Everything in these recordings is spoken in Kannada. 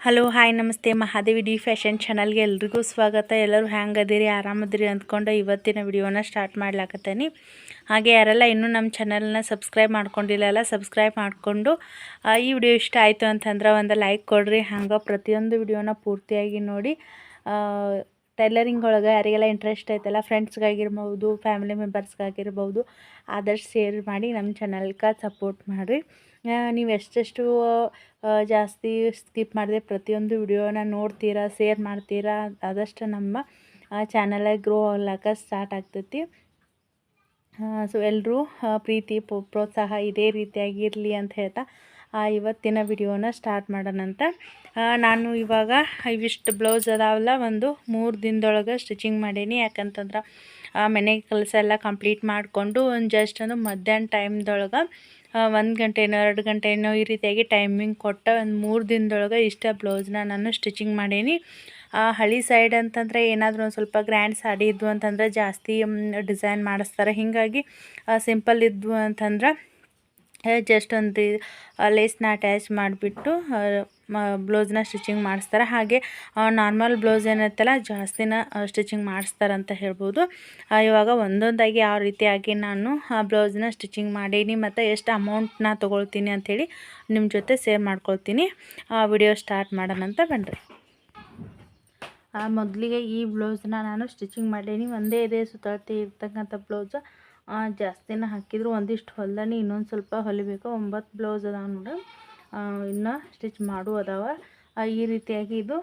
ಹಲೋ ಹಾಯ್ ನಮಸ್ತೆ. ಮಹಾದೇವಿ ಡಿ ಫ್ಯಾಷನ್ ಚಾನಲ್ಗೆ ಎಲ್ರಿಗೂ ಸ್ವಾಗತ. ಎಲ್ಲರೂ ಹ್ಯಾಂಗದಿರಿ ಆರಾಮದಿರಿ ಅಂದ್ಕೊಂಡು ಇವತ್ತಿನ ವಿಡಿಯೋನ ಸ್ಟಾರ್ಟ್ ಮಾಡ್ಲಾಕತ್ತೀನಿ. ಹಾಗೆ ಯಾರೆಲ್ಲ ಇನ್ನೂ ನಮ್ಮ ಚಾನಲ್ನ ಸಬ್ಸ್ಕ್ರೈಬ್ ಮಾಡ್ಕೊಂಡಿಲ್ಲಲ್ಲ ಸಬ್ಸ್ಕ್ರೈಬ್ ಮಾಡಿಕೊಂಡು ಈ ವಿಡಿಯೋ ಇಷ್ಟ ಆಯಿತು ಅಂತಂದ್ರೆ ಒಂದು ಲೈಕ್ ಕೊಡ್ರಿ. ಹಂಗೆ ಪ್ರತಿಯೊಂದು ವಿಡಿಯೋನ ಪೂರ್ತಿಯಾಗಿ ನೋಡಿ. ಟೈಲರಿಂಗ್ ಒಳಗೆ ಯಾರಿಗೆಲ್ಲ ಇಂಟ್ರೆಸ್ಟ್ ಐತಲ್ಲ ಫ್ರೆಂಡ್ಸ್ಗಾಗಿರ್ಬೋದು ಫ್ಯಾಮಿಲಿ ಮೆಂಬರ್ಸ್ಗಾಗಿರ್ಬೋದು ಆದಷ್ಟು ಶೇರ್ ಮಾಡಿ ನಮ್ಮ ಚಾನಲ್ಗೆ ಸಪೋರ್ಟ್ ಮಾಡಿರಿ. ನೀವು ಎಷ್ಟೆಷ್ಟು ಜಾಸ್ತಿ ಸ್ಕಿಪ್ ಮಾಡಿದೆ ಪ್ರತಿಯೊಂದು ವಿಡಿಯೋನ ನೋಡ್ತೀರಾ ಶೇರ್ ಮಾಡ್ತೀರಾ ಆದಷ್ಟು ನಮ್ಮ ಚಾನಲಾಗಿ ಗ್ರೋ ಆಗ್ಲಾಕ ಸ್ಟಾರ್ಟ್ ಆಗ್ತೈತಿ. ಸೊ ಎಲ್ಲರೂ ಪ್ರೀತಿ ಪ್ರೋತ್ಸಾಹ ಇದೇ ರೀತಿಯಾಗಿ ಇರಲಿ ಅಂತ ಹೇಳ್ತಾ ಆ, ಇವತ್ತಿನ ವಿಡಿಯೋನ ಸ್ಟಾರ್ಟ್ ಮಾಡೋಣಂತ ಅಂತ. ನಾನು ಇವಾಗ ಇವಿಷ್ಟು ಬ್ಲೌಸ್ ಅದಾವಲ್ಲ ಒಂದು ಮೂರು ದಿನದೊಳಗೆ ಸ್ಟಿಚಿಂಗ್ ಮಾಡೀನಿ. ಯಾಕಂತಂದ್ರೆ ಮನೆ ಕೆಲಸ ಎಲ್ಲ ಕಂಪ್ಲೀಟ್ ಮಾಡಿಕೊಂಡು ಒಂದು ಜಸ್ಟ್ ಒಂದು ಮಧ್ಯಾಹ್ನ ಟೈಮ್ದೊಳಗೆ ಒಂದು ಗಂಟೆನೋ ಎರಡು ಗಂಟೆನೋ ಈ ರೀತಿಯಾಗಿ ಟೈಮಿಂಗ್ ಕೊಟ್ಟ ಒಂದು ಮೂರು ದಿನದೊಳಗೆ ಇಷ್ಟ ಬ್ಲೌಸ್ನ ನಾನು ಸ್ಟಿಚಿಂಗ್ ಮಾಡೀನಿ. ಆ, ಹಳ್ಳಿ ಸೈಡ್ ಅಂತಂದರೆ ಏನಾದರೂ ಒಂದು ಸ್ವಲ್ಪ ಗ್ರ್ಯಾಂಡ್ ಸಾಡಿ ಇದ್ವು ಅಂತಂದರೆ ಜಾಸ್ತಿ ಡಿಸೈನ್ ಮಾಡಿಸ್ತಾರೆ. ಹೀಗಾಗಿ ಸಿಂಪಲ್ ಇದ್ವು ಅಂತಂದ್ರೆ ಜಸ್ಟ್ ಒಂದು ಲೇಸ್ನ ಅಟ್ಯಾಚ್ ಮಾಡಿಬಿಟ್ಟು ಬ್ಲೌಸ್ನ ಸ್ಟಿಚಿಂಗ್ ಮಾಡಿಸ್ತಾರೆ. ಹಾಗೆ ನಾರ್ಮಲ್ ಬ್ಲೌಸ್ ಏನಿರ್ತಲ್ಲ ಜಾಸ್ತಿನ ಸ್ಟಿಚಿಂಗ್ ಮಾಡಿಸ್ತಾರೆ ಅಂತ ಹೇಳ್ಬೋದು. ಆ, ಇವಾಗ ಒಂದೊಂದಾಗಿ ಯಾವ ರೀತಿಯಾಗಿ ನಾನು ಆ ಬ್ಲೌಸ್ನ ಸ್ಟಿಚಿಂಗ್ ಮಾಡೀನಿ ಮತ್ತು ಎಷ್ಟು ಅಮೌಂಟ್ನ ತೊಗೊಳ್ತೀನಿ ಅಂಥೇಳಿ ನಿಮ್ಮ ಜೊತೆ ಸೇವ್ ಮಾಡ್ಕೊಳ್ತೀನಿ. ವಿಡಿಯೋ ಸ್ಟಾರ್ಟ್ ಮಾಡೋಣಂತ ಬನ್ನಿರಿ ಮೊದಲಿಗೆ ಈ ಬ್ಲೌಸ್ನ ನಾನು ಸ್ಟಿಚಿಂಗ್ ಮಾಡೀನಿ. ಒಂದೇ ಇದೇ ಸುತ್ತಾಡ್ತಿ ಇರ್ತಕ್ಕಂಥ ಬ್ಲೌಸ್. ಜಾಸ್ತಿನ ಹಾಕಿದ್ರು ಒಂದಿಷ್ಟು ಹೊಲ್ದಾನಿ ಇನ್ನೊಂದು ಸ್ವಲ್ಪ ಹೊಲಿಬೇಕು. ಒಂಬತ್ತು ಬ್ಲೌಸ್ ಅದಾವೆ ನೋಡಿ. ಇನ್ನು ಸ್ಟಿಚ್ ಮಾಡು ಅದಾವ. ಈ ರೀತಿಯಾಗಿ ಇದು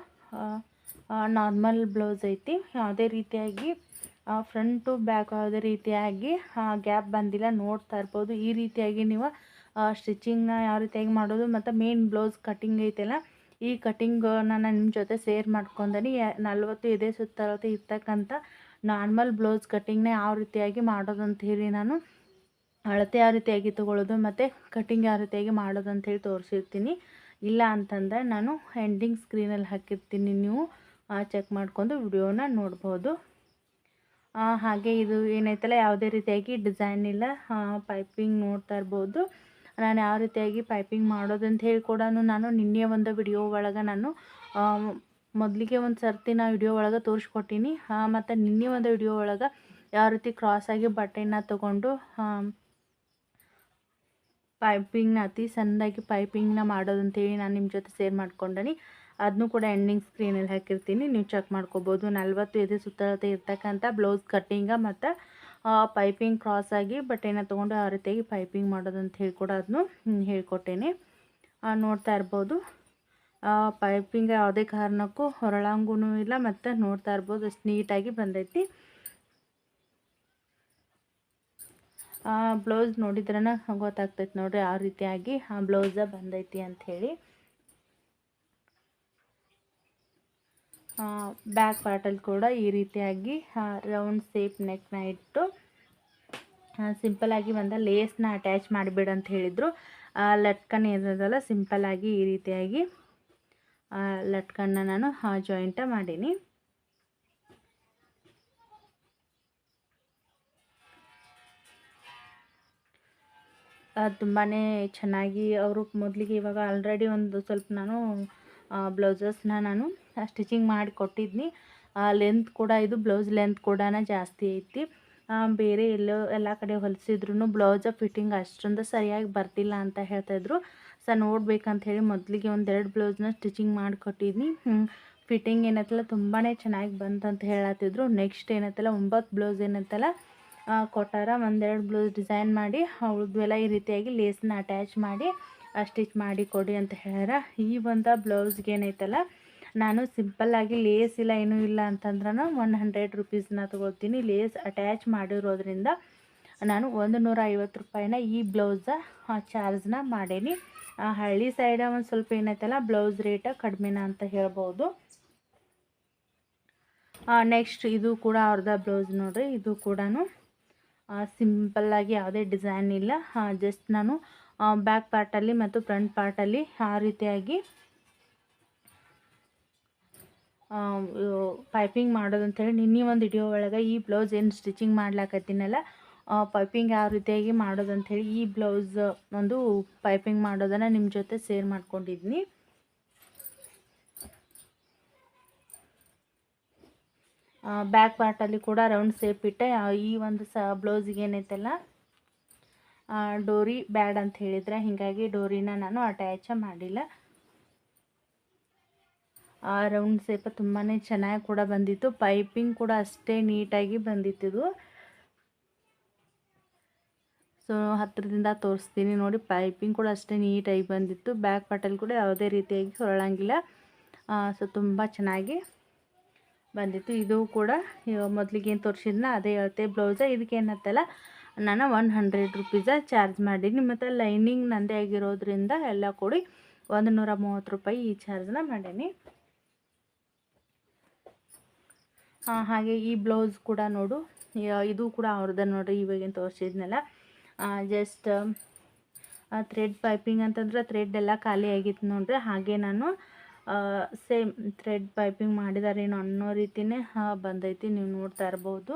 ನಾರ್ಮಲ್ ಬ್ಲೌಸ್ ಐತಿ. ಯಾವುದೇ ರೀತಿಯಾಗಿ ಫ್ರಂಟು ಬ್ಯಾಕ್ ಯಾವುದೇ ರೀತಿಯಾಗಿ ಗ್ಯಾಪ್ ಬಂದಿಲ್ಲ, ನೋಡ್ತಾ ಇರ್ಬೋದು. ಈ ರೀತಿಯಾಗಿ ನೀವು ಸ್ಟಿಚಿಂಗ್ನ ಯಾವ ರೀತಿಯಾಗಿ ಮಾಡೋದು, ಮತ್ತು ಮೇನ್ ಬ್ಲೌಸ್ ಕಟಿಂಗ್ ಐತಲ್ಲ, ಈ ಕಟಿಂಗನ್ನ ನಾನು ನಿಮ್ಮ ಜೊತೆ ಸೇರ್ ಮಾಡ್ಕೊಂಡಿ ನಲ್ವತ್ತು ಇದೇ ಸುತ್ತಳತೆ ಇರ್ತಕ್ಕಂಥ ನಾರ್ಮಲ್ ಬ್ಲೌಸ್ ಕಟಿಂಗ್ನ ಯಾವ ರೀತಿಯಾಗಿ ಮಾಡೋದು ಅಂತ ಹೇಳಿ ನಾನು ಅಳತೆ ಯಾವ ರೀತಿಯಾಗಿ ತೊಗೊಳ್ಳೋದು ಮತ್ತು ಕಟ್ಟಿಂಗ್ ಯಾವ ರೀತಿಯಾಗಿ ಮಾಡೋದು ಅಂತ ಹೇಳಿ ತೋರಿಸಿರ್ತೀನಿ. ಇಲ್ಲ ಅಂತಂದರೆ ನಾನು ಎಂಡಿಂಗ್ ಸ್ಕ್ರೀನಲ್ಲಿ ಹಾಕಿರ್ತೀನಿ ನೀವು. ಚೆಕ್ ಮಾಡ್ಕೊಂಡು ವಿಡಿಯೋನ ನೋಡ್ಬೋದು. ಹಾಗೆ ಇದು ಏನೈತಲ್ಲ, ಯಾವುದೇ ರೀತಿಯಾಗಿ ಡಿಸೈನ್ ಇಲ್ಲ. ಪೈಪಿಂಗ್ ನೋಡ್ತಾ ಇರ್ಬೋದು. ನಾನು ಯಾವ ರೀತಿಯಾಗಿ ಪೈಪಿಂಗ್ ಮಾಡೋದು ಅಂತ ಹೇಳಿ ಕೂಡ ನಾನು ನಿನ್ನೆ ಒಂದು ವಿಡಿಯೋ ಒಳಗೆ ನಾನು ಮೊದಲಿಗೆ ಒಂದು ಸರ್ತಿ ನಾ ವಿಡಿಯೋ ಒಳಗೆ ತೋರಿಸ್ಕೊಟ್ಟೀನಿ. ಮತ್ತು ನಿನ್ನೆ ಒಂದು ವಿಡಿಯೋ ಒಳಗೆ ಯಾವ ರೀತಿ ಕ್ರಾಸಾಗಿ ಬಟ್ಟೆನ ತೊಗೊಂಡು ಪೈಪಿಂಗ್ನ ಅತಿ ಸಣ್ಣದಾಗಿ ಪೈಪಿಂಗ್ನ ಮಾಡೋದು ಅಂತೇಳಿ ನಾನು ನಿಮ್ಮ ಜೊತೆ ಶೇರ್ ಮಾಡ್ಕೊಂಡನಿ. ಅದನ್ನು ಕೂಡ ಎಂಡಿಂಗ್ ಸ್ಕ್ರೀನಲ್ಲಿ ಹಾಕಿರ್ತೀನಿ. ನೀವು ಚೆಕ್ ಮಾಡ್ಕೋಬೋದು. ನಲ್ವತ್ತು ಎದೆ ಸುತ್ತಳತೆ ಇರ್ತಕ್ಕಂಥ ಬ್ಲೌಸ್ ಕಟ್ಟಿಂಗ ಮತ್ತು ಪೈಪಿಂಗ್ ಕ್ರಾಸ್ ಆಗಿ ಬಟ್ಟೆನ ತೊಗೊಂಡು ಆ ರೀತಿಯಾಗಿ ಪೈಪಿಂಗ್ ಮಾಡೋದು ಅಂತ ಹೇಳಿ ಕೂಡ ಅದನ್ನು ಹೇಳ್ಕೊಟ್ಟೇನೆ. ನೋಡ್ತಾ ಇರ್ಬೋದು. ಪೈಪಿಂಗ್ ಯಾವುದೇ ಕಾರಣಕ್ಕೂ ಹೊರಳಂಗೂ ಇಲ್ಲ. ಮತ್ತು ನೋಡ್ತಾ ಇರ್ಬೋದು. ಅಷ್ಟು ನೀಟಾಗಿ ಬಂದೈತಿ. ಬ್ಲೌಸ್ ನೋಡಿದ್ರೇ ಗೊತ್ತಾಗ್ತೈತೆ ನೋಡ್ರಿ ಯಾವ ರೀತಿಯಾಗಿ ಆ ಬ್ಲೌಸ ಬಂದೈತಿ ಅಂಥೇಳಿ ಬ್ಯಾಕ್ ಪಾರ್ಟಲ್ಲಿ ಕೂಡ ಈ ರೀತಿಯಾಗಿ ರೌಂಡ್ ಸೇಪ್ ನೆಕ್ನ ಇಟ್ಟು ಸಿಂಪಲಾಗಿ ಒಂದು ಲೇಸ್ನ ಅಟ್ಯಾಚ್ ಮಾಡಿಬಿಡು ಅಂತ ಹೇಳಿದರು. ಲಟ್ಕನ್ ಏನದಲ್ಲ ಸಿಂಪಲ್ಲಾಗಿ ಈ ರೀತಿಯಾಗಿ ಆ, ಲಟ್ಕನ್ನ ನಾನು ಜಾಯಿಂಟ ಮಾಡೀನಿ. ತುಂಬಾ ಚೆನ್ನಾಗಿ ಅವರು ಮೊದಲಿಗೆ ಇವಾಗ ಆಲ್ರೆಡಿ ಒಂದು ಸ್ವಲ್ಪ ನಾನು ಬ್ಲೌಸಸ್ನ ನಾನು ಸ್ಟಿಚಿಂಗ್ ಮಾಡಿ ಕೊಟ್ಟಿದ್ನಿ ಲೆಂತ್ ಕೂಡ ಇದು ಬ್ಲೌಸ್ ಲೆಂತ್ ಕೂಡ ಜಾಸ್ತಿ ಐತಿ. ಬೇರೆ ಎಲ್ಲೋ ಎಲ್ಲ ಕಡೆ ಹೊಲಿಸಿದ್ರು ಬ್ಲೌಸ ಫಿಟ್ಟಿಂಗ್ ಅಷ್ಟೊಂದು ಸರಿಯಾಗಿ ಬರ್ತಿಲ್ಲ ಅಂತ ಹೇಳ್ತಾಯಿದ್ರು ಸೊ ನೋಡ್ಬೇಕಂತ ಹೇಳಿ ಮೊದಲಿಗೆ ಒಂದೆರಡು ಬ್ಲೌಸ್ನ ಸ್ಟಿಚಿಂಗ್ ಮಾಡಿ ಕೊಟ್ಟಿದ್ನಿ ಫಿಟ್ಟಿಂಗ್ ಏನತ್ತಲ್ಲ ತುಂಬಾ ಚೆನ್ನಾಗಿ ಬಂತಂತ ಹೇಳತ್ತಿದ್ರು. ನೆಕ್ಸ್ಟ್ ಏನತ್ತಲ್ಲ ಒಂಬತ್ತು ಬ್ಲೌಸ್ ಏನೈತಲ್ಲ ಆ, ಕೊಟ್ಟಾರ. ಒಂದೆರಡು ಬ್ಲೌಸ್ ಡಿಸೈನ್ ಮಾಡಿ ಉಳಿದ್ವೆಲ್ಲ ಈ ರೀತಿಯಾಗಿ ಲೇಸ್ನ ಅಟ್ಯಾಚ್ ಮಾಡಿ ಸ್ಟಿಚ್ ಮಾಡಿ ಕೊಡಿ ಅಂತ ಹೇಳ್ಯಾರ. ಈ ಒಂದು ಬ್ಲೌಸ್ಗೆ ಏನೈತಲ್ಲ, ನಾನು ಸಿಂಪಲ್ಲಾಗಿ ಲೇಸ್ ಇಲ್ಲ, ಏನೂ ಇಲ್ಲ ಅಂತಂದ್ರೆ ಒನ್ ಹಂಡ್ರೆಡ್ ರುಪೀಸ್ನ ತೊಗೊಳ್ತೀನಿ ಲೇಸ್ ಅಟ್ಯಾಚ್ ಮಾಡಿರೋದ್ರಿಂದ ನಾನು ಒಂದು ನೂರ ಐವತ್ತು ರೂಪಾಯಿನ ಈ ಬ್ಲೌಸ ಚಾರ್ಜ್ನ ಮಾಡೀನಿ. ಹಳ್ಳಿ ಸೈಡ ಒಂದು ಸ್ವಲ್ಪ ಏನೈತಲ್ಲ, ಬ್ಲೌಸ್ ರೇಟ ಕಡಿಮೆನ ಅಂತ ಹೇಳ್ಬೋದು. ನೆಕ್ಸ್ಟ್ ಇದು ಕೂಡ ಅವ್ರದ್ದ ಬ್ಲೌಸ್ ನೋಡ್ರಿ, ಇದು ಕೂಡ ಸಿಂಪಲ್ಲಾಗಿ ಯಾವುದೇ ಡಿಸೈನ್ ಇಲ್ಲ. ಜಸ್ಟ್ ನಾನು ಬ್ಯಾಕ್ ಪಾರ್ಟಲ್ಲಿ ಮತ್ತು ಫ್ರಂಟ್ ಪಾರ್ಟಲ್ಲಿ ಆ ರೀತಿಯಾಗಿ ಪೈಪಿಂಗ್ ಮಾಡೋದು ಅಂತೇಳಿ ನಿನ್ನೆ ಒಂದು ವಿಡಿಯೋ ಒಳಗೆ ಈ ಬ್ಲೌಸ್ ಏನು ಸ್ಟಿಚಿಂಗ್ ಮಾಡ್ಲಾಕತ್ತೀನಲ್ಲ ಪೈಪಿಂಗ್ ಯಾವ ರೀತಿಯಾಗಿ ಮಾಡೋದು ಅಂಥೇಳಿ ಈ ಬ್ಲೌಸ್ ಒಂದು ಪೈಪಿಂಗ್ ಮಾಡೋದನ್ನು ನಿಮ್ಮ ಜೊತೆ ಸೇರ್ ಮಾಡ್ಕೊಂಡಿದ್ನಿ. ಬ್ಯಾಕ್ ಪಾರ್ಟಲ್ಲಿ ಕೂಡ ರೌಂಡ್ ಸೇಪ್ ಇಟ್ಟೆ. ಈ ಒಂದು ಸ ಬ್ಲೌಸಿಗೆ ಏನೈತಲ್ಲ ಡೋರಿ ಬ್ಯಾಡ್ ಅಂತ ಹೇಳಿದ್ರೆ ಹೀಗಾಗಿ ಡೋರಿನ ನಾನು ಅಟ್ಯಾಚ ಮಾಡಿಲ್ಲ. ಆ ರೌಂಡ್ ಸೇಪ್ ತುಂಬಾ ಚೆನ್ನಾಗಿ ಕೂಡ ಬಂದಿತ್ತು. ಪೈಪಿಂಗ್ ಕೂಡ ಅಷ್ಟೇ ನೀಟಾಗಿ ಬಂದಿತ್ತಿದು ಸೊ ಹತ್ತಿರದಿಂದ ತೋರಿಸ್ತೀನಿ ನೋಡಿ. ಪೈಪಿಂಗ್ ಕೂಡ ಅಷ್ಟೇ ನೀಟಾಗಿ ಬಂದಿತ್ತು. ಬ್ಯಾಕ್ ಪಾರ್ಟಲ್ಲಿ ಕೂಡ ಯಾವುದೇ ರೀತಿಯಾಗಿ ಹೊರಳಂಗಿಲ್ಲ. ಸೊ ತುಂಬ ಚೆನ್ನಾಗಿ ಬಂದಿತ್ತು. ಇದು ಕೂಡ ಮೊದಲಿಗೆ ಏನು ತೋರಿಸಿದ್ನ ಅದೇ ಹೇಳ್ತೆ, ಬ್ಲೌಸ. ಇದಕ್ಕೆ ಏನತ್ತಲ್ಲ ನಾನು ಒನ್ ಹಂಡ್ರೆಡ್ ರುಪೀಸ ಚಾರ್ಜ್ ಮಾಡೀನಿ ಮತ್ತು ಲೈನಿಂಗ್ ನಂದೇ ಆಗಿರೋದ್ರಿಂದ ಎಲ್ಲ ಕೂಡಿ, ಒಂದು ನೂರ ಮೂವತ್ತು ರೂಪಾಯಿ ಈ ಚಾರ್ಜ್ನ ಮಾಡೀನಿ. ಹಾಗೆ ಈ ಬ್ಲೌಸ್ ಕೂಡ ನೋಡು ಇದು ಕೂಡ ಅವ್ರದ್ದು ನೋಡ್ರಿ, ಇವಾಗೇನು ತೋರಿಸಿದ್ನಲ್ಲ. ಜಸ್ಟ್ ಥ್ರೆಡ್ ಪೈಪಿಂಗ್ ಅಂತಂದ್ರೆ ಥ್ರೆಡ್ ಎಲ್ಲ ಖಾಲಿ ಆಗಿತ್ತು ನೋಡ್ರಿ. ಹಾಗೆ ನಾನು ಸೇಮ್ ಥ್ರೆಡ್ ಪೈಪಿಂಗ್ ಮಾಡಿದಾರೇನೋ ಅನ್ನೋ ರೀತಿಯೇ ಬಂದೈತಿ, ನೀವು ನೋಡ್ತಾ ಇರ್ಬೋದು.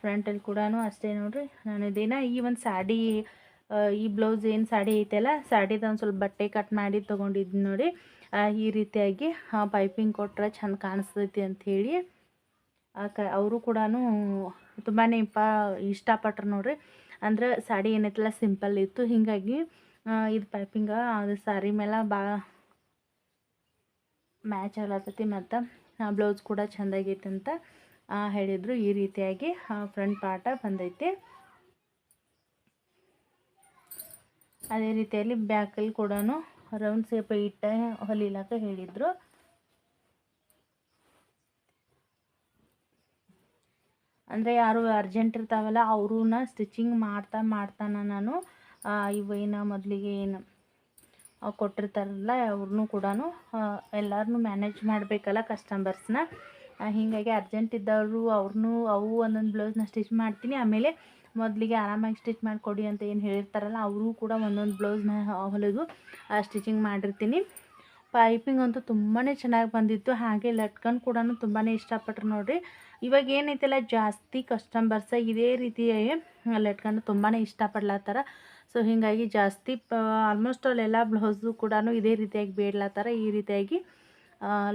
ಫ್ರಂಟಲ್ಲಿ ಕೂಡ ಅಷ್ಟೇ ನೋಡಿರಿ. ನಾನು ಇದೇನ, ಈ ಒಂದು ಸ್ಯಾಡಿ ಈ ಬ್ಲೌಸ್ ಏನು ಸಾಡಿ ಐತಲ್ಲ, ಸಾಡಿದ ಒಂದು ಸ್ವಲ್ಪ ಬಟ್ಟೆ ಕಟ್ ಮಾಡಿ ತೊಗೊಂಡಿದ್ದು ನೋಡಿ ಈ ರೀತಿಯಾಗಿ ಪೈಪಿಂಗ್ ಕೊಟ್ಟರೆ ಚೆಂದ ಕಾಣಿಸ್ತೈತಿ ಅಂಥೇಳಿ ಕ, ಅವರು ಕೂಡ ತುಂಬಾ ಇಪ್ಪ ಇಷ್ಟಪಟ್ರು ನೋಡ್ರಿ. ಅಂದ್ರೆ ಸಾಡಿ ಏನೈತಲ್ಲ ಸಿಂಪಲ್ ಇತ್ತು. ಹೀಗಾಗಿ ಇದು ಪೈಪಿಂಗ ಅದು ಸಾರಿ ಮೇಲೆ ಭಾಳ ಮ್ಯಾಚ್ ಆಗ್ಲತ್ತೈತಿ ಮತ್ತು ಬ್ಲೌಸ್ ಕೂಡ ಚೆಂದಾಗೈತೆ ಅಂತ ಹೇಳಿದರು. ಈ ರೀತಿಯಾಗಿ ಫ್ರಂಟ್ ಪಾರ್ಟ ಬಂದೈತಿ. ಅದೇ ರೀತಿಯಲ್ಲಿ ಬ್ಯಾಕಲ್ಲಿ ಕೂಡ ರೌಂಡ್ ಸೇಪ್ ಇಟ್ಟ ಹೊಲಿಲಾಕ ಹೇಳಿದರು. ಅಂದರೆ ಯಾರು ಅರ್ಜೆಂಟ್ ಇರ್ತಾವಲ್ಲ ಅವ್ರನ್ನ ಸ್ಟಿಚಿಂಗ್ ಮಾಡ್ತಾ ಮಾಡ್ತಾನೆ ನಾನು. ಇವೇನು ಮೊದಲಿಗೆ ಏನು ಕೊಟ್ಟಿರ್ತಾರಲ್ಲ ಅವ್ರನ್ನೂ ಕೂಡ ಎಲ್ಲರನ್ನೂ ಮ್ಯಾನೇಜ್ ಮಾಡಬೇಕಲ್ಲ ಕಸ್ಟಮರ್ಸ್ನ ಹೀಗಾಗಿ ಅರ್ಜೆಂಟ್ ಇದ್ದವರು ಅವ್ರನ್ನೂ ಅವು ಒಂದೊಂದು ಬ್ಲೌಸ್ನ ಸ್ಟಿಚ್ ಮಾಡ್ತೀನಿ. ಆಮೇಲೆ ಮೊದಲಿಗೆ ಆರಾಮಾಗಿ ಸ್ಟಿಚ್ ಮಾಡಿಕೊಡಿ ಅಂತ ಏನು ಹೇಳಿರ್ತಾರಲ್ಲ, ಅವರು ಕೂಡ ಒಂದೊಂದು ಬ್ಲೌಸ್ನ ಹೊಲಿದು ಸ್ಟಿಚಿಂಗ್ ಮಾಡಿರ್ತೀನಿ. ಪೈಪಿಂಗ್ ಅಂತೂ ತುಂಬಾ ಚೆನ್ನಾಗಿ ಬಂದಿತ್ತು. ಹಾಗೆ ಲಟ್ಕನ್ ಕೂಡ ತುಂಬಾ ಇಷ್ಟಪಟ್ರು ನೋಡಿರಿ. ಇವಾಗ ಏನೈತಲ್ಲ, ಜಾಸ್ತಿ ಕಸ್ಟಮರ್ಸ ಇದೇ ರೀತಿ ಲಟ್ಕನ್ ತುಂಬಾ ಇಷ್ಟಪಡ್ಲತ್ತಾರ. ಸೊ ಹೀಗಾಗಿ ಜಾಸ್ತಿ ಆಲ್ಮೋಸ್ಟ್ ಅಲ್ಲೆಲ್ಲ ಬ್ಲೌಸು ಕೂಡ ಇದೇ ರೀತಿಯಾಗಿ ಬೇಡ್ಲತ್ತಾರ ಈ ರೀತಿಯಾಗಿ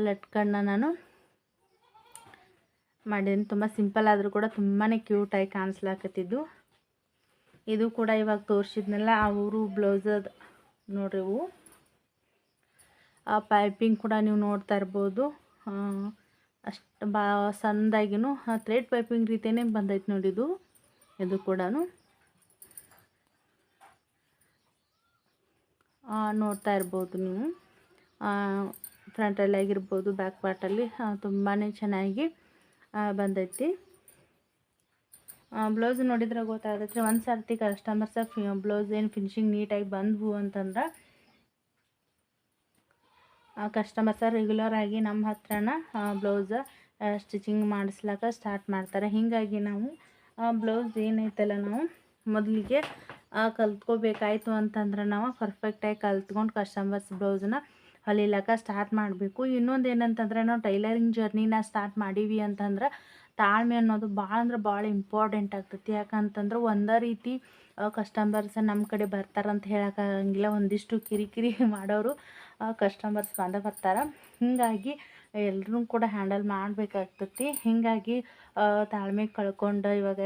ಲಟ್ಕಣ್ಣ ನಾನು ಮಾಡಿದ್ದೀನಿ. ತುಂಬ ಸಿಂಪಲ್ ಆದರೂ ಕೂಡ ತುಂಬಾ ಕ್ಯೂಟಾಗಿ ಕಾಣಿಸ್ಲಾಕತ್ತಿದ್ದು. ಇದು ಕೂಡ ಇವಾಗ ತೋರಿಸಿದ್ನಲ್ಲ ಅವರು ಬ್ಲೌಸದ ನೋಡ್ರಿ ಇವು. ಆ ಪೈಪಿಂಗ್ ಕೂಡ ನೀವು ನೋಡ್ತಾ ಇರ್ಬೋದು. ಅಷ್ಟು ಬಾ, ಸಣ್ಣದಾಗಿನೂ ಥ್ರೆಡ್ ಪೈಪಿಂಗ್ ರೀತಿಯೇ ಬಂದೈತೆ ನೋಡಿ ಇದು. ಇದು ಕೂಡ ನೋಡ್ತಾ ಇರ್ಬೋದು ನೀವು. ಫ್ರಂಟಲ್ಲಿ ಆಗಿರ್ಬೋದು ಬ್ಯಾಕ್ ಪಾರ್ಟಲ್ಲಿ ತುಂಬಾ ಚೆನ್ನಾಗಿ ಬಂದೈತಿ. ಬ್ಲೌಸ್ ನೋಡಿದ್ರೆ ಗೊತ್ತಾಗತ್ತೆ, ಒಂದು ಸರ್ತಿ ಕಸ್ಟಮರ್ಸ ಬ್ಲೌಸ್ ಏನು ಫಿನಿಶಿಂಗ್ ನೀಟಾಗಿ ಬಂದ್ವು ಅಂತಂದ್ರೆ ಕಸ್ಟಮರ್ಸ ರೆಗ್ಯುಲರ್ ಆಗಿ ನಮ್ಮ ಹತ್ರನ ಬ್ಲೌಸ್ ಸ್ಟಿಚಿಂಗ್ ಮಾಡಿಸ್ಲಾಕ ಸ್ಟಾರ್ಟ್ ಮಾಡ್ತಾರೆ. ಹೀಗಾಗಿ ನಾವು ಬ್ಲೌಸ್ ಏನೈತಲ್ಲ ನಾವು, ಮೊದಲಿಗೆ ಕಲ್ತ್ಕೋಬೇಕಾಯ್ತು ಅಂತಂದ್ರೆ ನಾವು ಪರ್ಫೆಕ್ಟಾಗಿ ಕಲ್ತ್ಕೊಂಡು ಕಸ್ಟಮರ್ಸ್ ಬ್ಲೌಸನ್ನ ಹೊಲಿಲಕ್ಕ ಸ್ಟಾರ್ಟ್ ಮಾಡಬೇಕು. ಇನ್ನೊಂದು ಏನಂತಂದ್ರೆ ನಾವು ಟೈಲರಿಂಗ್ ಜರ್ನಿನ ಸ್ಟಾರ್ಟ್ ಮಾಡೀವಿ ಅಂತಂದ್ರೆ ತಾಳ್ಮೆ ಅನ್ನೋದು ಭಾಳ ಅಂದ್ರೆ ಭಾಳ ಇಂಪಾರ್ಟೆಂಟ್ ಆಗ್ತೈತಿ. ಯಾಕಂತಂದ್ರೆ ಒಂದೇ ರೀತಿ ಕಸ್ಟಮರ್ಸ್ ನಮ್ಮ ಕಡೆ ಬರ್ತಾರಂತ ಹೇಳೋಕ್ಕಾಗಂಗಿಲ್ಲ. ಒಂದಿಷ್ಟು ಕಿರಿಕಿರಿ ಮಾಡೋರು ಕಸ್ಟಮರ್ಸ್ ಬಂದ ಬರ್ತಾರೆ. ಹೀಗಾಗಿ ಎಲ್ಲರೂ ಕೂಡ ಹ್ಯಾಂಡಲ್ ಮಾಡಬೇಕಾಗ್ತೈತಿ. ಹೀಗಾಗಿ ತಾಳ್ಮೆ ಕಳ್ಕೊಂಡು ಇವಾಗ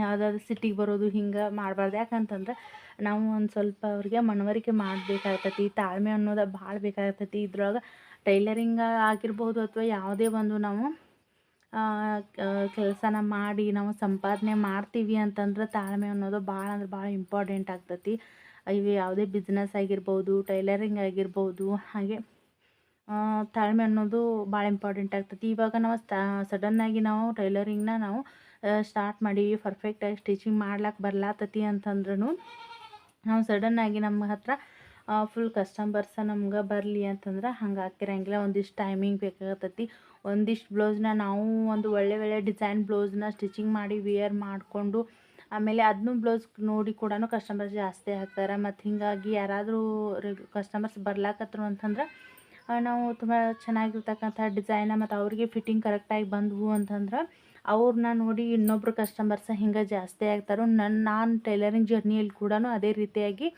ಯಾವುದಾದ್ರು ಸಿಟಿಗೆ ಬರೋದು ಹಿಂಗೆ ಮಾಡಬಾರ್ದು. ಯಾಕಂತಂದ್ರೆ ನಾವು ಒಂದು ಸ್ವಲ್ಪ ಅವ್ರಿಗೆ ಮನವರಿಕೆ ಮಾಡಬೇಕಾಗ್ತತಿ, ತಾಳ್ಮೆ ಅನ್ನೋದು ಭಾಳ ಬೇಕಾಗ್ತತಿ. ಇದ್ರೊಳಗೆ ಟೈಲರಿಂಗ್ ಆಗಿರ್ಬೋದು ಅಥವಾ ಯಾವುದೇ ಒಂದು ನಾವು ಕೆಲಸನ ಮಾಡಿ ನಾವು ಸಂಪಾದನೆ ಮಾಡ್ತೀವಿ ಅಂತಂದ್ರೆ ತಾಳ್ಮೆ ಅನ್ನೋದು ಭಾಳ ಅಂದ್ರೆ ಭಾಳ ಇಂಪಾರ್ಟೆಂಟ್ ಆಗ್ತತಿ. ಇವು ಯಾವುದೇ ಬಿಸ್ನೆಸ್ ಆಗಿರ್ಬೋದು ಟೈಲರಿಂಗ್ ಆಗಿರ್ಬೋದು ಹಾಗೆ ತಾಳ್ಮೆ ಅನ್ನೋದು ಭಾಳ ಇಂಪಾರ್ಟೆಂಟ್ ಆಗ್ತತಿ. ಇವಾಗ ನಾವು ಸಡನ್ನಾಗಿ ನಾವು ಟೈಲರಿಂಗ್ನ ನಾವು ಸ್ಟಾರ್ಟ್ ಮಾಡೀವಿ ಪರ್ಫೆಕ್ಟಾಗಿ ಸ್ಟಿಚಿಂಗ್ ಮಾಡ್ಲಾಕ ಬರ್ಲಾತತಿ ಅಂತಂದ್ರೂ ನಾವು ಸಡನ್ನಾಗಿ ನಮ್ಮ ಹತ್ರ ಫುಲ್ ಕಸ್ಟಮರ್ಸ ನಮ್ಗೆ ಬರಲಿ ಅಂತಂದ್ರೆ ಹಂಗೆ ಹಾಕಿರಂಗಿಲ್ಲ. ಒಂದಿಷ್ಟು ಟೈಮಿಂಗ್ ಬೇಕಾಗತ್ತತಿ ಒಂದಿಷ್ಟು ಬ್ಲೌಸ್ನ ನಾವು ಒಂದು ಒಳ್ಳೆ ಒಳ್ಳೆ ಡಿಸೈನ್ ಬ್ಲೌಸ್ನ ಸ್ಟಿಚಿಂಗ್ ಮಾಡಿ ವಿಯರ್ ಮಾಡಿಕೊಂಡು, ಆಮೇಲೆ ಅದನ್ನೂ ಬ್ಲೌಸ್ ನೋಡಿ ಕೂಡ ಕಸ್ಟಮರ್ಸ್ ಜಾಸ್ತಿ ಹಾಕ್ತಾರೆ. ಮತ್ತು ಹೀಗಾಗಿ ಯಾರಾದರೂ ಕಸ್ಟಮರ್ಸ್ ಬರ್ಲಾಕತ್ರು ಅಂತಂದ್ರೆ ನಾವು ತುಂಬ ಚೆನ್ನಾಗಿರ್ತಕ್ಕಂಥ ಡಿಸೈನ ಮತ್ತು ಅವ್ರಿಗೆ ಫಿಟ್ಟಿಂಗ್ ಕರೆಕ್ಟಾಗಿ ಬಂದವು ಅಂತಂದ್ರೆ ಅವ್ರನ್ನ ನೋಡಿ ಇನ್ನೊಬ್ರು ಕಸ್ಟಮರ್ಸ್ ಹಿಂಗೆ ಜಾಸ್ತಿ ಆಗ್ತಾರೋ ನನ್ನ ನಾನು ಟೈಲರಿಂಗ್ ಜರ್ನಿಯಲ್ಲಿ ಕೂಡ ಅದೇ ರೀತಿಯಾಗಿ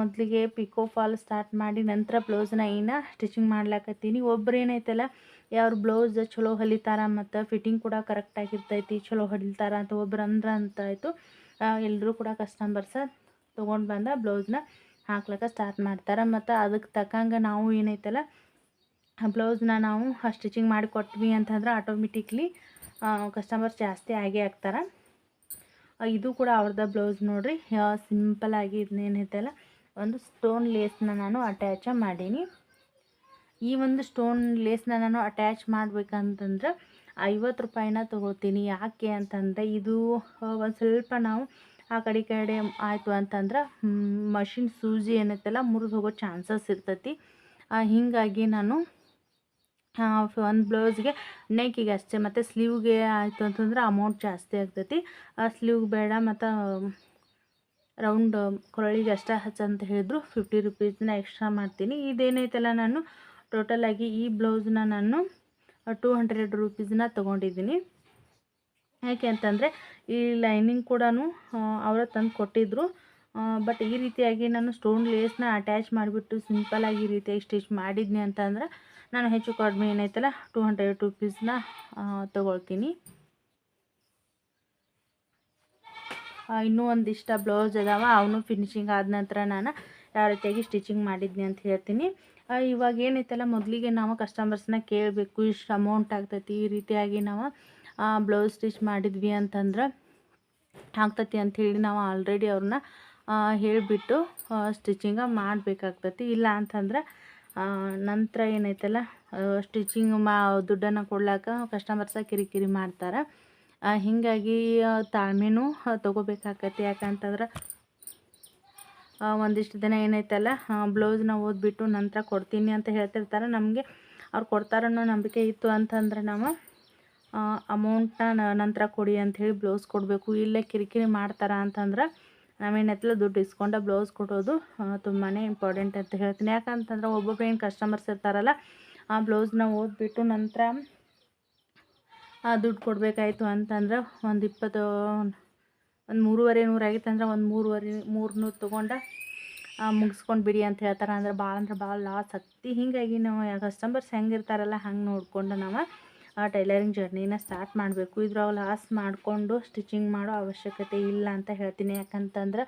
ಮೊದಲಿಗೆ ಪಿಕೋ ಫಾಲ್ ಸ್ಟಾರ್ಟ್ ಮಾಡಿ ನಂತರ ಬ್ಲೌಸ್ನ ಏನು ಸ್ಟಿಚಿಂಗ್ ಮಾಡ್ಲಾಕತ್ತೀನಿ. ಒಬ್ರು ಏನೈತಲ್ಲ ಯಾರು ಬ್ಲೌಸ್ ಚಲೋ ಹೊಲಿತಾರ ಮತ್ತು ಫಿಟ್ಟಿಂಗ್ ಕೂಡ ಕರೆಕ್ಟಾಗಿರ್ತೈತಿ ಚಲೋ ಹೊಲಿತಾರ ಅಂತ ಒಬ್ರು ಅಂದ್ರೆ ಅಂತ ಆಯಿತು. ಎಲ್ಲರೂ ಕೂಡ ಕಸ್ಟಮರ್ಸ ತೊಗೊಂಡು ಬಂದ ಬ್ಲೌಸ್ನ ಹಾಕ್ಲಿಕ್ಕೆ ಸ್ಟಾರ್ಟ್ ಮಾಡ್ತಾರೆ. ಮತ್ತು ಅದಕ್ಕೆ ತಕ್ಕಂಗೆ ನಾವು ಏನೈತಲ್ಲ ಬ್ಲೌಸ್ನ ನಾವು ಸ್ಟಿಚಿಂಗ್ ಮಾಡಿ ಕೊಟ್ವಿ ಅಂತಂದ್ರೆ ಆಟೋಮೆಟಿಕ್ಲಿ ಕಸ್ಟಮರ್ಸ್ ಜಾಸ್ತಿ ಆಗೇ ಆಗ್ತಾರೆ ಇದು ಕೂಡ ಅವ್ರದ್ದು ಬ್ಲೌಸ್ ನೋಡಿರಿ. ಸಿಂಪಲಾಗಿ ಇದನ್ನೇನೈತಲ್ಲ ಒಂದು ಸ್ಟೋನ್ ಲೇಸ್ನ ನಾನು ಅಟ್ಯಾಚ ಮಾಡೀನಿ. ಈ ಒಂದು ಸ್ಟೋನ್ ಲೇಸ್ನ ನಾನು ಅಟ್ಯಾಚ್ ಮಾಡಬೇಕಂತಂದ್ರೆ ಐವತ್ತು ರೂಪಾಯಿನ ತೊಗೊಳ್ತೀನಿ ಯಾಕೆ ಅಂತಂದರೆ ಇದು ಒಂದು ಸ್ವಲ್ಪ ನಾವು ಆ ಕಡೆ ಕಡೆ ಆಯಿತು ಅಂತಂದ್ರೆ ಮಷಿನ್ ಸೂಜಿ ಏನೈತಲ್ಲ ಮುರಿದು ಹೋಗೋ ಚಾನ್ಸಸ್ ಇರ್ತೈತಿ. ಹೀಗಾಗಿ ನಾನು ಒಂದು ಬ್ಲೌಸ್ಗೆ ನೈಕಿಗೆ ಅಷ್ಟೇ, ಮತ್ತು ಸ್ಲೀವ್ಗೆ ಆಯಿತು ಅಂತಂದ್ರೆ ಅಮೌಂಟ್ ಜಾಸ್ತಿ ಆಗ್ತೈತಿ. ಸ್ಲೀವ್ಗೆ ಬೇಡ, ಮತ್ತು ರೌಂಡ್ ಕೊರಳಿಗೆ ಅಷ್ಟೇ ಹಚ್ಚಂತ ಹೇಳಿದ್ರು ಫಿಫ್ಟಿ ರುಪೀಸ್ನ ಎಕ್ಸ್ಟ್ರಾ ಮಾಡ್ತೀನಿ. ಇದೇನೈತಲ್ಲ ನಾನು ಟೋಟಲಾಗಿ ಈ ಬ್ಲೌಸ್ನ ನಾನು ಟೂ ಹಂಡ್ರೆಡ್ ರುಪೀಸ್ನ ತೊಗೊಂಡಿದ್ದೀನಿ. ಯಾಕೆ ಅಂತಂದರೆ, ಈ ಲೈನಿಂಗ್ ಕೂಡ ಅವರ ತಂದು ಕೊಟ್ಟಿದ್ದರು ಬಟ್ ಈ ರೀತಿಯಾಗಿ ನಾನು ಸ್ಟೋನ್ ಲೇಸ್ನ ಅಟ್ಯಾಚ್ ಮಾಡಿಬಿಟ್ಟು ಸಿಂಪಲಾಗಿ ಈ ರೀತಿಯಾಗಿ ಸ್ಟಿಚ್ ಮಾಡಿದ್ನಿ ಅಂತಂದ್ರೆ ನಾನು ಹೆಚ್ಚು ಕಡಿಮೆ ಏನೈತಲ್ಲ ಟೂ ಹಂಡ್ರೆಡ್ ರುಪೀಸ್ನ ತೊಗೊಳ್ತೀನಿ. ಇನ್ನೂ ಒಂದಿಷ್ಟ ಬ್ಲೌಸ್ ಅದಾವ, ಅವನು ಫಿನಿಶಿಂಗ್ ಆದ ನಂತರ ನಾನು ಯಾವ ರೀತಿಯಾಗಿ ಸ್ಟಿಚಿಂಗ್ ಮಾಡಿದ್ನಿ ಅಂತ ಹೇಳ್ತೀನಿ. ಇವಾಗ ಏನೈತಲ್ಲ, ಮೊದಲಿಗೆ ನಾವು ಕಸ್ಟಮರ್ಸ್ನ ಕೇಳಬೇಕು, ಇಷ್ಟು ಅಮೌಂಟ್ ಆಗ್ತೈತಿ, ಈ ರೀತಿಯಾಗಿ ನಾವು ಬ್ಲೌಸ್ ಸ್ಟಿಚ್ ಮಾಡಿದ್ವಿ ಅಂತಂದ್ರೆ ಆಗ್ತೈತಿ ಅಂಥೇಳಿ ನಾವು ಆಲ್ರೆಡಿ ಅವ್ರನ್ನ ಹೇಳಿಬಿಟ್ಟು ಸ್ಟಿಚಿಂಗ ಮಾಡಬೇಕಾಗ್ತೈತಿ. ಇಲ್ಲ ಅಂತಂದ್ರೆ ನಂತರ ಏನೈತಲ್ಲ ಸ್ಟಿಚಿಂಗ್ ಮಾ, ದುಡ್ಡನ್ನು ಕೊಡ್ಲಾಕ ಕಸ್ಟಮರ್ಸ ಕಿರಿಕಿರಿ ಮಾಡ್ತಾರೆ. ಹೀಗಾಗಿ ತಾಳ್ಮೆನೂ ತೊಗೋಬೇಕಾಗತ್ತೆ ಯಾಕಂತಂದ್ರೆ ಒಂದಿಷ್ಟು ದಿನ ಏನೈತಲ್ಲ ಬ್ಲೌಸ್ನ ಓದ್ಬಿಟ್ಟು ನಂತರ ಕೊಡ್ತೀನಿ ಅಂತ ಹೇಳ್ತಿರ್ತಾರೆ. ನಮಗೆ ಅವ್ರು ಕೊಡ್ತಾರನ್ನೋ ನಂಬಿಕೆ ಇತ್ತು ಅಂತಂದ್ರೆ ನಾವು ಅಮೌಂಟ್ನ ನಂತರ ಕೊಡಿ ಅಂಥೇಳಿ ಬ್ಲೌಸ್ ಕೊಡಬೇಕು. ಇಲ್ಲೇ ಕಿರಿಕಿರಿ ಮಾಡ್ತಾರೆ ಅಂತಂದ್ರೆ ನಾವೇನೈತಲ್ಲ ದುಡ್ಡು ಇಸ್ಕೊಂಡ ಬ್ಲೌಸ್ ಕೊಡೋದು ತುಂಬಾ ಇಂಪಾರ್ಟೆಂಟ್ ಅಂತ ಹೇಳ್ತೀನಿ. ಯಾಕಂತಂದ್ರೆ ಒಬ್ಬೊಬ್ಬರು ಏನು ಕಸ್ಟಮರ್ಸ್ ಇರ್ತಾರಲ್ಲ, ಆ ಬ್ಲೌಸ್ನ ಓದ್ಬಿಟ್ಟು ನಂತರ, ಆ, ದುಡ್ಡು ಕೊಡಬೇಕಾಯ್ತು ಅಂತಂದ್ರೆ ಒಂದು ಇಪ್ಪತ್ತು, ಒಂದು ಮೂರುವರೆ ನೂರು ಆಗಿತ್ತು ಅಂದ್ರೆ ಒಂದು ಮೂರುವರೆ, ಮೂರು ನೂರು ತೊಗೊಂಡು ಮುಗಿಸ್ಕೊಂಡು ಬಿಡಿ ಅಂತ ಹೇಳ್ತಾರೆ. ಅಂದ್ರೆ ಭಾಳ ಅಂದ್ರೆ ಭಾಳ ಲಾಸ್ ಆಗ್ತಿ. ಹೀಗಾಗಿ ನಾವು ಕಸ್ಟಮರ್ಸ್ ಹೆಂಗೆ ಇರ್ತಾರಲ್ಲ ಹಂಗೆ ನೋಡಿಕೊಂಡು ನಾವು ಆ ಟೈಲರಿಂಗ್ ಜರ್ನಿನ ಸ್ಟಾರ್ಟ್ ಮಾಡಬೇಕು. ಇದ್ರೊಳಗೆ ಲಾಸ್ ಮಾಡಿಕೊಂಡು ಸ್ಟಿಚಿಂಗ್ ಮಾಡೋ ಅವಶ್ಯಕತೆ ಇಲ್ಲ ಅಂತ ಹೇಳ್ತೀನಿ. ಯಾಕಂತಂದ್ರೆ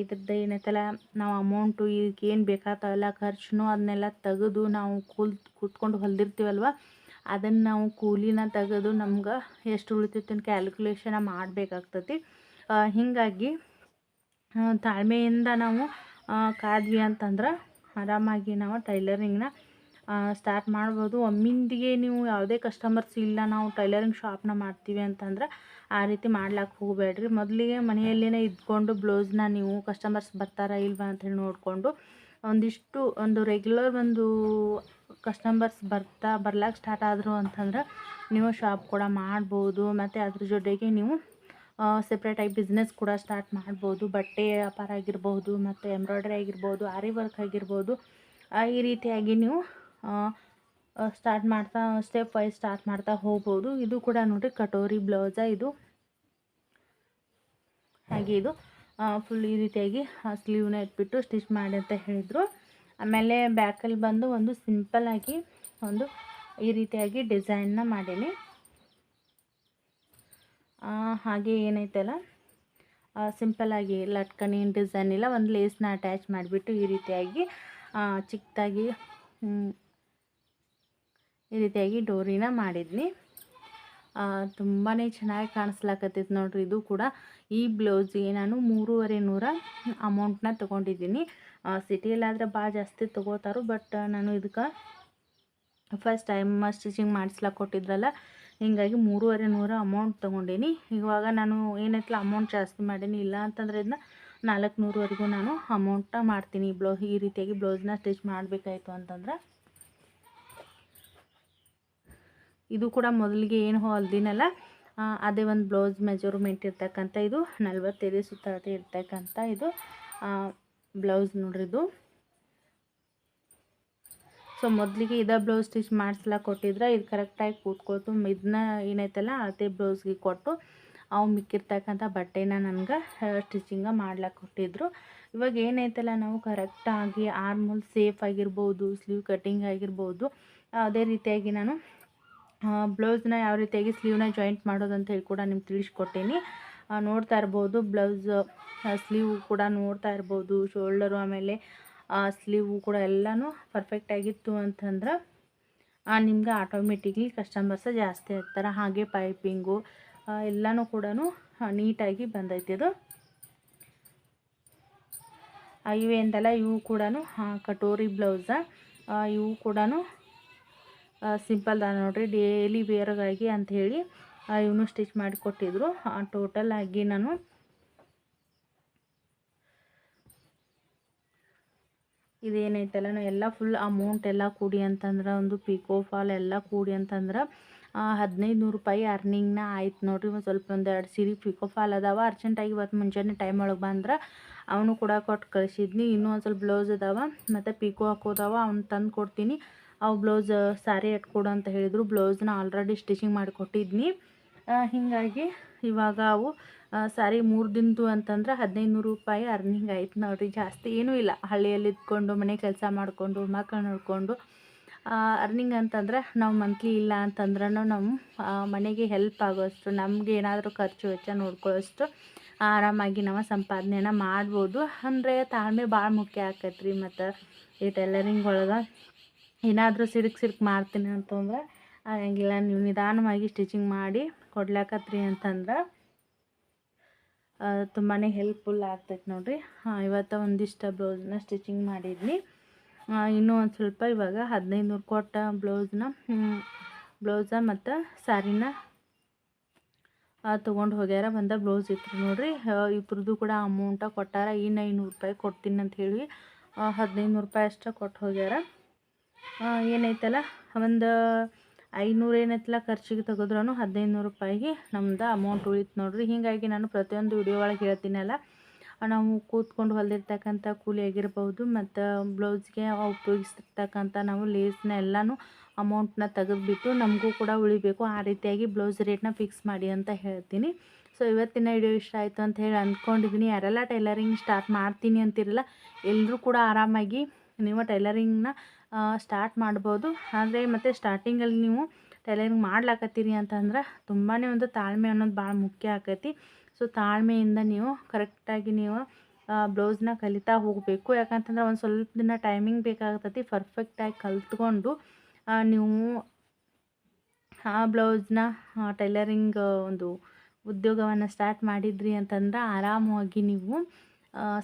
ಇದ್ರದ್ದು ಏನೈತಲ್ಲ, ನಾವು ಅಮೌಂಟು ಏನು ಬೇಕಾಗ್ತಾವಲ್ಲ ಖರ್ಚು ಅದನ್ನೆಲ್ಲ ತೆಗೆದು ನಾವು ಕೂಲ್, ಕುತ್ಕೊಂಡು ಹೊಲ್ದಿರ್ತೀವಲ್ವ? ಅದನ್ನು ನಾವು ಕೂಲಿನ ತೆಗೆದು ನಮ್ಗೆ ಎಷ್ಟು ಉಳಿತೈತೆ ಅಂತ ಕ್ಯಾಲ್ಕುಲೇಷನ ಮಾಡಬೇಕಾಗ್ತತಿ. ಹೀಗಾಗಿ ತಾಳ್ಮೆಯಿಂದ ನಾವು ಕಾದ್ವಿ ಅಂತಂದ್ರೆ ಆರಾಮಾಗಿ ನಾವು ಟೈಲರಿಂಗ್ನ ಸ್ಟಾರ್ಟ್ ಮಾಡ್ಬೋದು. ಒಮ್ಮಿಂದಿಗೆ ನೀವು ಯಾವುದೇ ಕಸ್ಟಮರ್ಸ್ ಇಲ್ಲ, ನಾವು ಟೈಲರಿಂಗ್ ಶಾಪ್ನ ಮಾಡ್ತೀವಿ ಅಂತಂದ್ರೆ ಆ ರೀತಿ ಮಾಡ್ಲಾಕ್ಕೆ ಹೋಗಬೇಡ್ರಿ. ಮೊದಲಿಗೆ ಮನೆಯಲ್ಲೇ ಇದ್ಕೊಂಡು ಬ್ಲೌಸ್ನ ನೀವು ಕಸ್ಟಮರ್ಸ್ ಬರ್ತಾರಾ ಇಲ್ವಾ ಅಂತೇಳಿ ನೋಡಿಕೊಂಡು ಒಂದಿಷ್ಟು ಒಂದು ರೆಗ್ಯುಲರ್ ಒಂದು ಕಸ್ಟಮರ್ಸ್ ಬರ್ತಾ ಬರ್ಲಾಕೆ ಸ್ಟಾರ್ಟ್ ಆದರು ಅಂತಂದ್ರೆ ನೀವು ಶಾಪ್ ಕೂಡ ಮಾಡ್ಬೋದು. ಮತ್ತು ಅದ್ರ ಜೊತೆಗೆ ನೀವು ಸೆಪ್ರೇಟಾಗಿ ಬಿಸ್ನೆಸ್ ಕೂಡ ಸ್ಟಾರ್ಟ್ ಮಾಡ್ಬೋದು. ಬಟ್ಟೆ ವ್ಯಾಪಾರ ಆಗಿರ್ಬೋದು, ಮತ್ತು ಎಂಬ್ರಾಯ್ಡ್ರಿ ಆಗಿರ್ಬೋದು ಆರಿ ವರ್ಕ್ ಆಗಿರ್ಬೋದು ಈ ರೀತಿಯಾಗಿ ನೀವು ಸ್ಟಾರ್ಟ್ ಮಾಡ್ತಾ ಸ್ಟೆಪ್ ವೈಸ್ ಸ್ಟಾರ್ಟ್ ಮಾಡ್ತಾ ಹೋಗ್ಬೋದು. ಇದು ಕೂಡ ನೋಡಿ ಕಟೋರಿ ಬ್ಲೌಸ ಇದು. ಹಾಗೆ ಇದು ಫುಲ್ ಈ ರೀತಿಯಾಗಿ ಸ್ಲೀವ್ನ ಇಟ್ಬಿಟ್ಟು ಸ್ಟಿಚ್ ಮಾಡಿ ಅಂತ ಹೇಳಿದರು. ಆಮೇಲೆ ಬ್ಯಾಕಲ್ಲಿ ಬಂದು ಒಂದು ಸಿಂಪಲ್ಲಾಗಿ ಒಂದು ಈ ರೀತಿಯಾಗಿ ಡಿಸೈನ್ನ ಮಾಡೀನಿ. ಹಾಗೆ ಏನೈತಲ್ಲ ಸಿಂಪಲ್ಲಾಗಿ ಲಟ್ಕಣಿ ಡಿಸೈನ್ ಇಲ್ಲ, ಒಂದು ಲೇಸ್ನ ಅಟ್ಯಾಚ್ ಮಾಡಿಬಿಟ್ಟು ಈ ರೀತಿಯಾಗಿ ಚಿಕ್ಕದಾಗಿ ಈ ರೀತಿಯಾಗಿ ಡೋರಿನ ಮಾಡಿದ್ನಿ. ತುಂಬಾ ಚೆನ್ನಾಗಿ ಕಾಣಿಸ್ಲಾಕತ್ತೈತೆ ನೋಡ್ರಿ, ಇದು ಕೂಡ. ಈ ಬ್ಲೌಸಿಗೆ ನಾನು ಮೂರುವರೆ ನೂರ ಅಮೌಂಟ್ನ ತೊಗೊಂಡಿದ್ದೀನಿ. ಸಿಟಿಯಲ್ಲಾದರೆ ಭಾಳ ಜಾಸ್ತಿ ತೊಗೋತಾರು, ಬಟ್ ನಾನು ಇದಕ್ಕೆ ಫಸ್ಟ್ ಟೈಮ್ ಸ್ಟಿಚಿಂಗ್ ಮಾಡಿಸ್ಲಾಕ ಕೊಟ್ಟಿದ್ರಲ್ಲ, ಹೀಗಾಗಿ ಮೂರುವರೆ ನೂರ ಅಮೌಂಟ್ ತೊಗೊಂಡೀನಿ. ಇವಾಗ ನಾನು ಏನೈತಲ್ಲ, ಅಮೌಂಟ್ ಜಾಸ್ತಿ ಮಾಡೀನಿ, ಇಲ್ಲ ಅಂತಂದ್ರೆ ಇದನ್ನ ನಾಲ್ಕು ನೂರವರೆಗೂ ನಾನು ಅಮೌಂಟ ಮಾಡ್ತೀನಿ. ಬ್ಲೌಸ್ ಈ ರೀತಿಯಾಗಿ ಬ್ಲೌಸ್ನ ಸ್ಟಿಚ್ ಮಾಡಬೇಕಾಯ್ತು ಅಂತಂದ್ರೆ. ಇದು ಕೂಡ ಮೊದಲಿಗೆ ಏನು ಹೊಲ್ದಿನಲ್ಲ ಅದೇ ಒಂದು ಬ್ಲೌಸ್ ಮೆಜರ್ಮೆಂಟ್ ಇರ್ತಕ್ಕಂಥ ಇದು, ನಲ್ವತ್ತೈದು ಸುತ್ತಳತೆ ಇರ್ತಕ್ಕಂಥ ಇದು ಬ್ಲೌಸ್ ನೋಡ್ರಿ ಇದು. ಸೊ ಮೊದಲಿಗೆ ಇದೇ ಬ್ಲೌಸ್ ಸ್ಟಿಚ್ ಮಾಡಿಸಲ ಕೊಟ್ಟಿದ್ರೆ, ಇದು ಕರೆಕ್ಟಾಗಿ ಕೂತ್ಕೊಳ್ತು ಇದನ್ನ ಏನೈತಲ್ಲ, ಅದೇ ಬ್ಲೌಸ್ಗೆ ಕೊಟ್ಟು, ಅವು ಮಿಕ್ಕಿರ್ತಕ್ಕಂಥ ಬಟ್ಟೆನ ನನಗೆ ಸ್ಟಿಚಿಂಗ ಮಾಡ್ಲಾಕ ಕೊಟ್ಟಿದ್ರು. ಇವಾಗ ಏನೈತಲ್ಲ, ನಾವು ಕರೆಕ್ಟಾಗಿ ಆರ್ಮೋಲ್ ಸೇಫ್ ಆಗಿರ್ಬೋದು ಸ್ಲೀವ್ ಕಟ್ಟಿಂಗ್ ಆಗಿರ್ಬೋದು, ಅದೇ ರೀತಿಯಾಗಿ ನಾನು ಬ್ಲೌಸ್ನ ಯಾವ ರೀತಿಯಾಗಿ ಸ್ಲೀವ್ನ ಜಾಯಿಂಟ್ ಮಾಡೋದು ಅಂತ ಹೇಳಿ ಕೂಡ ನಿಮ್ಗೆ ತಿಳಿಸ್ಕೊಟ್ಟೀನಿ ನೋಡ್ತಾ ಇರ್ಬೋದು ಬ್ಲೌಸ್ ಸ್ಲೀವ್ ಕೂಡ ನೋಡ್ತಾ ಇರ್ಬೋದು. ಶೋಲ್ಡರು ಆಮೇಲೆ ಸ್ಲೀವು ಕೂಡ ಎಲ್ಲನೂ ಪರ್ಫೆಕ್ಟಾಗಿತ್ತು ಅಂತಂದ್ರೆ ನಿಮ್ಗೆ ಆಟೋಮೆಟಿಕ್ಲಿ ಕಸ್ಟಮರ್ಸ ಜಾಸ್ತಿ ಆಗ್ತಾರೆ. ಹಾಗೆ ಪೈಪಿಂಗು ಎಲ್ಲನೂ ಕೂಡ ನೀಟಾಗಿ ಬಂದೈತಿ ಅದು. ಇವೆ ಇವು ಕೂಡ ಕಟೋರಿ ಬ್ಲೌಸ ಇವು ಕೂಡ ಸಿಂಪಲ್ ನೋಡಿರಿ ನೋಡ್ರಿ ಡೈಲಿ ವೇರ್ಗಾಗಿ ಅಂಥೇಳಿ ಇವನು ಸ್ಟಿಚ್ ಮಾಡಿ ಕೊಟ್ಟಿದ್ರು. ಟೋಟಲ್ ಆಗಿ ನಾನು ಇದೇನೈತಲ್ಲ ನಾನು ಎಲ್ಲ ಫುಲ್ ಅಮೌಂಟ್ ಎಲ್ಲ ಕೂಡಿ ಅಂತಂದ್ರೆ, ಒಂದು ಪಿಕೋ ಫಾಲ್ ಎಲ್ಲ ಕೂಡಿ ಅಂತಂದ್ರೆ ಹದಿನೈದು ನೂರು ರೂಪಾಯಿ ಅರ್ನಿಂಗ್ನ ಆಯ್ತು ನೋಡ್ರಿ. ಒಂದು ಸ್ವಲ್ಪ ಒಂದು ಎರಡು ಸೀರೆ ಪಿಕೋ ಫಾಲ್ ಅದಾವ. ಅರ್ಜೆಂಟಾಗಿ ಇವತ್ತು ಮುಂಜಾನೆ ಟೈಮ್ ಒಳಗೆ ಬಂದ್ರೆ, ಅವನು ಕೂಡ ಕೊಟ್ಟು ಕಳಿಸಿದ್ನಿ. ಇನ್ನೂ ಒಂದು ಸ್ವಲ್ಪ ಬ್ಲೌಸ್ ಅದಾವ, ಮತ್ತು ಪಿಕೋ ಹಾಕೋದವ, ಅವ್ನು ತಂದು ಕೊಡ್ತೀನಿ. ಅವು ಬ್ಲೌಸ್ ಸ್ಯಾರಿ ಎಟ್ಕೊಡು ಅಂತ ಹೇಳಿದರು. ಬ್ಲೌಸ್ನ ಆಲ್ರೆಡಿ ಸ್ಟಿಚಿಂಗ್ ಮಾಡಿ ಕೊಟ್ಟಿದ್ನಿ ಆ, ಹೀಗಾಗಿ ಇವಾಗ ಅವು ಸ್ಯಾರಿ ಮೂರು ದಿನದ್ದು ಅಂತಂದ್ರೆ ಹದಿನೈದು ನೂರು ರೂಪಾಯಿ ಅರ್ನಿಂಗ್ ಆಯ್ತು ನೋಡ್ರಿ. ಜಾಸ್ತಿ ಏನೂ ಇಲ್ಲ. ಹಳ್ಳಿಯಲ್ಲಿ ಇದ್ಕೊಂಡು ಮನೆ ಕೆಲಸ ಮಾಡಿಕೊಂಡು ಮಕ್ಕಳು ನೋಡಿಕೊಂಡು ಅರ್ನಿಂಗ್ ಅಂತಂದ್ರೆ ನಾವು ಮಂತ್ಲಿ ಇಲ್ಲ ಅಂತಂದ್ರೆ ನಮ್ಮ ಮನೆಗೆ ಹೆಲ್ಪ್ ಆಗೋಷ್ಟು ನಮಗೆ ಏನಾದರೂ ಖರ್ಚು ವೆಚ್ಚ ನೋಡ್ಕೊಳ್ಳೋಷ್ಟು ಆರಾಮಾಗಿ ನಾವು ಸಂಪಾದನೆನ ಮಾಡ್ಬೋದು. ಅಂದರೆ ತಾಳ್ಮೆ ಭಾಳ ಮುಖ್ಯ ಆಕೈತೆ ಮತ್ತು ಈ ಟೈಲರಿಂಗ್ ಒಳಗೆ. ಏನಾದರೂ ಸಿಡಕ್ ಸಿಡಕ್ ಮಾಡ್ತೀನಿ ಅಂತಂದ್ರೆ ಆಗಂಗಿಲ್ಲ ನೀವು ನಿಧಾನವಾಗಿ ಸ್ಟಿಚಿಂಗ್ ಮಾಡಿ ಕೊಡ್ಲಾಕತ್ರಿ ಅಂತಂದ್ರೆ ತುಂಬಾ ಹೆಲ್ಪ್ಫುಲ್ ಆಗ್ತೈತೆ ನೋಡಿರಿ. ಇವತ್ತು ಒಂದಿಷ್ಟು ಬ್ಲೌಸ್ನ ಸ್ಟಿಚಿಂಗ್ ಮಾಡಿದ್ನಿ. ಇನ್ನೂ ಒಂದು ಸ್ವಲ್ಪ ಇವಾಗ ಹದಿನೈದು ನೂರು ಕೊಟ್ಟ ಬ್ಲೌಸ್ನ ಬ್ಲೌಸ ಮತ್ತು ಸ್ಯಾರಿನ ತೊಗೊಂಡು ಹೋಗ್ಯಾರ ಬಂದ ಬ್ಲೌಸ್ ಇತ್ತು ನೋಡಿರಿ. ಇಬ್ಬರದ್ದು ಕೂಡ ಅಮೌಂಟ ಕೊಟ್ಟಾರ ಇನ್ನು ಐನೂರು ರೂಪಾಯಿ ಕೊಡ್ತೀನಿ ಅಂತ ಹೇಳಿ ಹದಿನೈದು ನೂರು ರೂಪಾಯಿ ಅಷ್ಟೇ ಕೊಟ್ಟು ಹೋಗ್ಯಾರ. ಏನೈತಲ್ಲ ಒಂದು ಐನೂರು ಏನೈತಲ್ಲ ಖರ್ಚಿಗೆ ತೆಗೆದ್ರೂ ಹದಿನೈದು ನೂರು ರೂಪಾಯಿಗೆ ನಮ್ದು ಅಮೌಂಟ್ ಉಳಿತು ನೋಡ್ರಿ. ಹೀಗಾಗಿ ನಾನು ಪ್ರತಿಯೊಂದು ವಿಡಿಯೋ ಒಳಗೆ ಹೇಳ್ತೀನಲ್ಲ ನಾವು ಕೂತ್ಕೊಂಡು ಹೊಲ್ದಿರ್ತಕ್ಕಂಥ ಕೂಲಿ ಆಗಿರ್ಬೋದು ಮತ್ತು ಬ್ಲೌಸ್ಗೆ ಉಪಯೋಗಿಸ್ತಿರ್ತಕ್ಕಂಥ ನಾವು ಲೇಸ್ನ ಎಲ್ಲನೂ ಅಮೌಂಟ್ನ ತೆಗೆದುಬಿಟ್ಟು ನಮಗೂ ಕೂಡ ಉಳಿಬೇಕು. ಆ ರೀತಿಯಾಗಿ ಬ್ಲೌಸ್ ರೇಟ್ನ ಫಿಕ್ಸ್ ಮಾಡಿ ಅಂತ ಹೇಳ್ತೀನಿ. ಸೊ ಇವತ್ತಿನ ವಿಡಿಯೋ ಇಷ್ಟ ಆಯಿತು ಅಂತ ಹೇಳಿ ಅಂದ್ಕೊಂಡಿದ್ದೀನಿ ಯಾರೆಲ್ಲ ಟೈಲರಿಂಗ್ ಸ್ಟಾರ್ಟ್ ಮಾಡ್ತೀನಿ ಅಂತಿರಲ್ಲ ಎಲ್ಲರೂ ಕೂಡ ಆರಾಮಾಗಿ ನೀವು ಟೈಲರಿಂಗ್ನ ಸ್ಟಾರ್ಟ್ ಮಾಡ್ಬೋದು. ಆದರೆ ಮತ್ತು ಸ್ಟಾರ್ಟಿಂಗಲ್ಲಿ ನೀವು ಟೈಲರಿಂಗ್ ಮಾಡ್ಲಾಕತ್ತೀರಿ ಅಂತಂದ್ರೆ ತುಂಬಾ ಒಂದು ತಾಳ್ಮೆ ಅನ್ನೋದು ಭಾಳ ಮುಖ್ಯ ಆಕೈತಿ. ಸೊ ತಾಳ್ಮೆಯಿಂದ ನೀವು ಕರೆಕ್ಟಾಗಿ ನೀವು ಬ್ಲೌಸ್ನ ಕಲಿತಾ ಹೋಗಬೇಕು. ಯಾಕಂತಂದ್ರೆ ಒಂದು ಸ್ವಲ್ಪ ದಿನ ಟೈಮಿಂಗ್ ಬೇಕಾಗ್ತೈತಿ. ಪರ್ಫೆಕ್ಟಾಗಿ ಕಲ್ತ್ಕೊಂಡು ನೀವು, ಆ ಬ್ಲೌಸ್ನ ಟೈಲರಿಂಗ್ ಒಂದು ಉದ್ಯೋಗವನ್ನು ಸ್ಟಾರ್ಟ್ ಮಾಡಿದ್ರಿ ಅಂತಂದ್ರೆ ಆರಾಮವಾಗಿ ನೀವು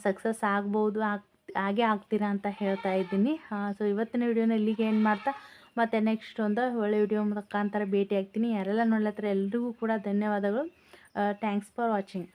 ಸಕ್ಸಸ್ ಆಗ್ಬೋದು, ಆಗ್ ಹಾಗೆ ಆಗ್ತೀರಾ ಅಂತ ಹೇಳ್ತಾ ಇದ್ದೀನಿ. ಸೊ ಇವತ್ತಿನ ವಿಡಿಯೋನ ಇಲ್ಲಿಗೆ ಏನು ಮಾಡ್ತಾ, ಮತ್ತು ನೆಕ್ಸ್ಟ್ ಒಂದು ಒಳ್ಳೆ ವಿಡಿಯೋ ಮುಖಾಂತರ ಭೇಟಿ ಆಗ್ತೀನಿ ಯಾರೆಲ್ಲ ನೋಡ್ಲತ್ತರ ಎಲ್ರಿಗೂ ಕೂಡ ಧನ್ಯವಾದಗಳು. Thanks for watching